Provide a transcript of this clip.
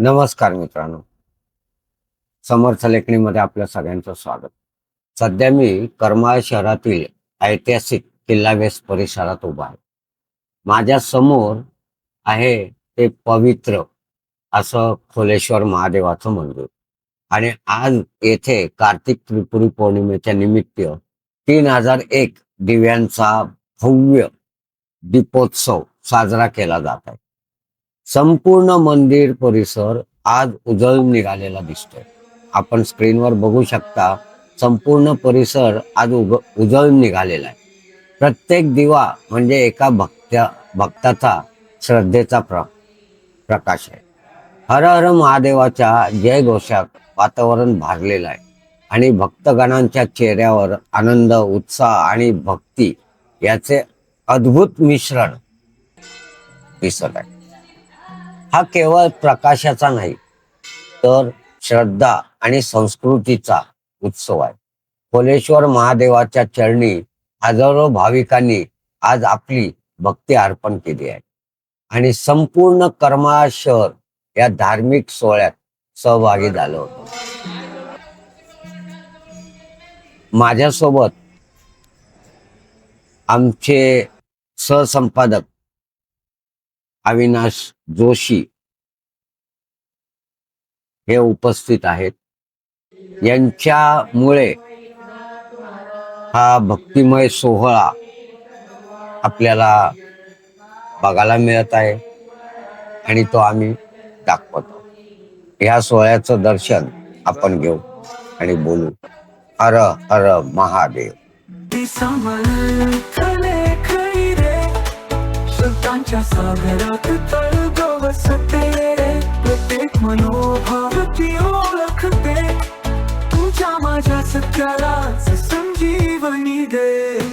नमस्कार मित्रांनो. समर्थ लेखणीमध्ये आपल्या सगळ्यांचं स्वागत. सध्या मी करमाळ शहरातील ऐतिहासिक किल्ला वेस परिसरात उभा आहे. माझ्यासमोर आहे ते पवित्र असं खोलेश्वर महादेवाचं मंदिर. आणि आज येथे कार्तिक त्रिपुरी पौर्णिमेच्या निमित्त तीन हजार एक दिव्यांचा भव्य दीपोत्सव साजरा केला जात आहे. संपूर्ण मंदिर परिसर आज उजळून निघालेला दिसतोय. आपण स्क्रीनवर बघू शकता संपूर्ण परिसर आज उग उजळून निघालेला आहे. प्रत्येक दिवा म्हणजे एका भक्त्या भक्ताचा श्रद्धेचा प्र प्रकाश आहे. हर हर महादेवाच्या जय घोषात वातावरण भारलेलं आहे. आणि भक्तगणांच्या चेहऱ्यावर आनंद उत्साह आणि भक्ती याचे अद्भुत मिश्रण दिसत आहे. हा केवळ प्रकाशाचा नाही तर श्रद्धा आणि संस्कृतीचा उत्सव आहे. कोलेश्वर महादेवाच्या चरणी हजारो भाविकांनी आज आपली भक्ती अर्पण केली आहे. आणि संपूर्ण कर्मा शहर या धार्मिक सोहळ्यात सहभागी झालं होत. माझ्यासोबत आमचे सहसंपादक अविनाश जोशी हे उपस्थित आहेत. यांच्यामुळे हा भक्तिमय सोहळा आपल्याला बघायला मिळत आहे आणि तो आम्ही दाखवतो. ह्या सोहळ्याचं दर्शन आपण घेऊ आणि बोलू. हर हर महादेव. समर्थले संतांच्या सागरात तळग वसते प्रत्येक मनोभाव ती ओळखते. तुमच्या माझ्या सत्यालाच संजीवनी दे.